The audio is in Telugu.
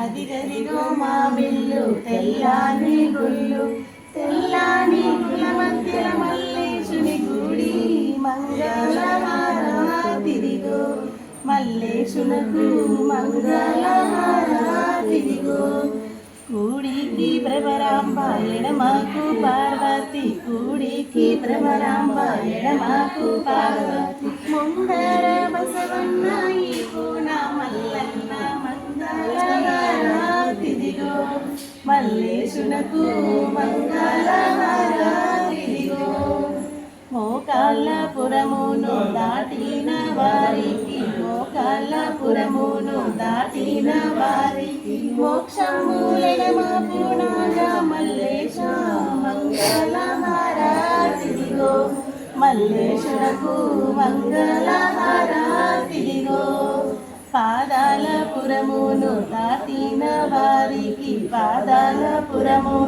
అదిగదిగో మా బిల్లు తెల్లాని గుళ్ళు తెల్లాని గుల మధ్య మల్లేశుని గుడి మంగళహారతిదిగో మల్లేశునకు మంగళహారతిదిగో కూడికి భ్రమరాంబ ఎడమాకు పార్వతి కూడికి భ్రమరాంబ ఎడమాకు పార్వతి. మల్లేశునకు మంగళహారతిదిగో మోకాళ్ళపురమును దాటిన వారికి మోకాళ్ళపురమును దాటిన వారికి మోక్షమూలెడమ పునాగా మల్లేశ మంగళహారతిదిగో మల్లేశునకు మంగళహారతిదిగో పాదాలపురమును దాటిన వారి వారికి పాదాల పురము